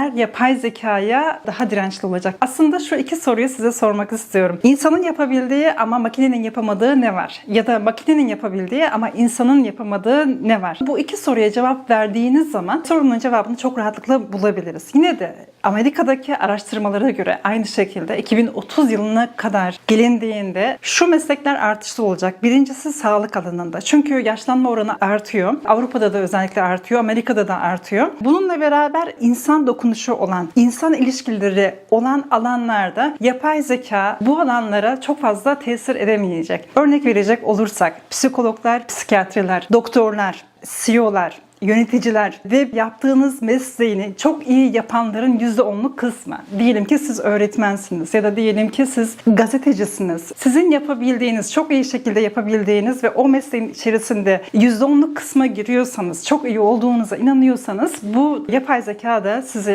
neler yapay zekaya daha dirençli olacak? Aslında şu iki soruyu size sormak istiyorum. İnsanın yapabildiği ama makinenin yapamadığı ne var? Ya da makinenin yapabildiği ama insanın yapamadığı ne var? Bu iki soruya cevap verdiğiniz zaman sorunun cevabını çok rahatlıkla bulabiliriz. Yine de Amerika'daki araştırmalara göre aynı şekilde 2030 yılına kadar gelindiğinde şu meslekler artışlı olacak. Birincisi sağlık alanında. Çünkü yaşlanma oranı artıyor. Avrupa'da da özellikle artıyor. Amerika'da da artıyor. Bununla beraber insan dokunuşu olan, insan ilişkileri olan alanlarda yapay zeka bu alanlara çok fazla tesir edemeyecek. Örnek verecek olursak psikologlar, psikiyatriler, doktorlar, CEO'lar, yöneticiler ve yaptığınız mesleğini çok iyi yapanların %10'luk kısmı. Diyelim ki siz öğretmensiniz ya da diyelim ki siz gazetecisiniz. Sizin yapabildiğiniz, çok iyi şekilde yapabildiğiniz ve o mesleğin içerisinde %10'luk kısma giriyorsanız, çok iyi olduğunuza inanıyorsanız bu yapay zeka da sizi